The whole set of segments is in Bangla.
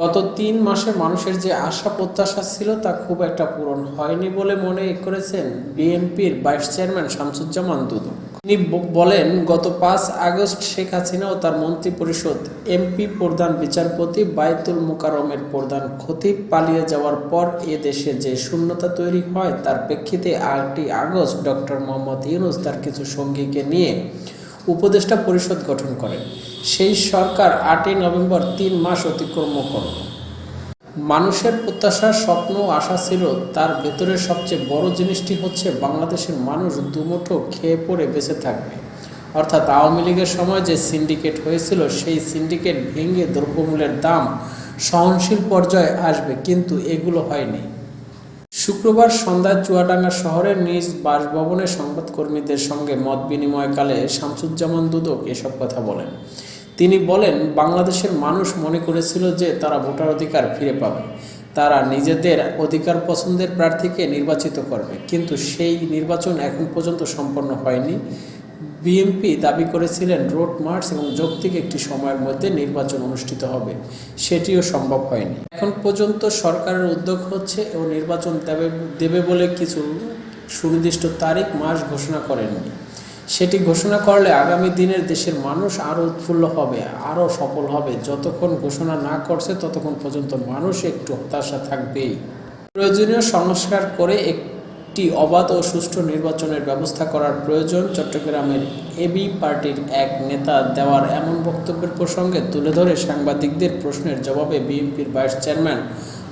গত তিন মাসে মানুষের যে আশা প্রত্যাশা ছিল তা খুব একটা পূরণ হয়নি বলে মনে করেছেন বিএনপির ভাইস চেয়ারম্যান শামসুজ্জামান দুদু তিনি বলেন, গত পাঁচ আগস্ট শেখ হাসিনা ও তার মন্ত্রী পরিষদ এমপি প্রধান বিচারপতি বায়তুল মোকারমের প্রধান খতিব পালিয়ে যাওয়ার পর এ দেশে যে শূন্যতা তৈরি হয় তার প্রেক্ষিতে আটই আগস্ট ডক্টর মোহাম্মদ ইউনুস তার কিছু সঙ্গীকে নিয়ে উপদেষ্টা পরিষদ গঠন করেন। সেই সরকার আটই নভেম্বর তিন মাস অতিক্রম করল। মানুষের প্রত্যাশা স্বপ্ন আশা ছিল, তার ভেতরের সবচেয়ে বড় জিনিসটি হচ্ছে বাংলাদেশের মানুষ দুমুঠো খেয়ে পড়ে বেঁচে থাকবে। অর্থাৎ আওয়ামী লীগের সময় যে সিন্ডিকেট হয়েছিল, সেই সিন্ডিকেট ভেঙে দ্রব্যমূল্যের দাম সহনশীল পর্যায়ে আসবে, কিন্তু এগুলো হয়নি। শুক্রবার সন্ধ্যায় চুয়াডাঙ্গা শহরের নিজ বাসভবনে সংবাদকর্মীদের সঙ্গে মত বিনিময়কালে শামসুজ্জামান দুদক এসব কথা বলেন। তিনি বলেন, বাংলাদেশের মানুষ মনে করেছিল যে তারা ভোটার অধিকার ফিরে পাবে। তারা নিজেদের অধিকার পছন্দের প্রার্থীকে নির্বাচিত করবে। কিন্তু সেই নির্বাচন এখন পর্যন্ত সম্পন্ন হয়নি। বিএনপি দাবি করেছিলেন, রোড মার্চ এবং যৌক্তিক একটি সময়ের মধ্যে নির্বাচন অনুষ্ঠিত হবে। সেটিও সম্ভব হয়নি। এখন পর্যন্ত সরকারের উদ্যোগ হচ্ছে ও নির্বাচন দেবে দেবে বলে কিছু সুনির্দিষ্ট তারিখ, মাস ঘোষণা করেননি। সেটি ঘোষণা করলে আগামী দিনের দেশের মানুষ আরও উৎফুল্ল হবে, আরও সফল হবে। যতক্ষণ ঘোষণা না করছে, ততক্ষণ পর্যন্ত মানুষ একটু হতাশা থাকবেই। প্রয়োজনীয় সংস্কার করে একটি অবাধ ও সুষ্ঠু নির্বাচনের ব্যবস্থা করার প্রয়োজন চট্টগ্রামের এবি পার্টির এক নেতা দেওয়ার এমন বক্তব্যের প্রসঙ্গে তুলে ধরে সাংবাদিকদের প্রশ্নের জবাবে বিএনপির ভাইস চেয়ারম্যান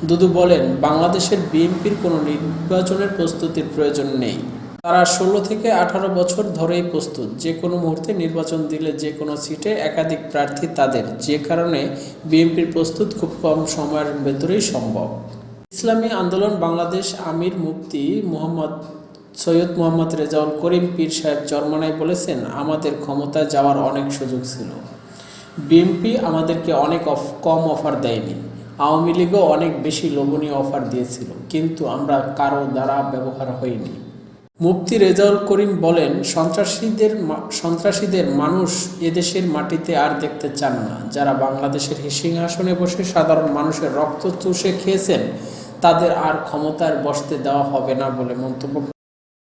দুদু বলেন, বাংলাদেশের বিএনপির কোনো নির্বাচনের প্রস্তুতির প্রয়োজন নেই। তারা ষোলো থেকে আঠারো বছর ধরেই প্রস্তুত। যে কোনো মুহূর্তে নির্বাচন দিলে যে কোনো সিটে একাধিক প্রার্থী তাদের। যে কারণে বিএনপির প্রস্তুত খুব কম সময়ের ভেতরেই সম্ভব। ইসলামী আন্দোলন বাংলাদেশ আমির মুফতি মোহাম্মদ সৈয়দ মোহাম্মদ রেজাউল করিম পীর সাহেব চরমানায় বলেছেন, আমাদের ক্ষমতায় যাওয়ার অনেক সুযোগ ছিল। বিএনপি আমাদেরকে অনেক কম অফার দেয়নি। আওয়ামী লীগও অনেক বেশি লোভনীয় অফার দিয়েছিল, কিন্তু আমরা কারও দ্বারা ব্যবহার হইনি মুফতি রেজাউল করিম বলেন, সন্ত্রাসীদের সন্ত্রাসীদের মানুষ এদেশের মাটিতে আর দেখতে চান না। যারা বাংলাদেশের সিংহাসনে বসে সাধারণ মানুষের রক্ত চুষে খেয়েছেন তাদের আর ক্ষমতার বসতে দেওয়া হবে না বলে মন্তব্য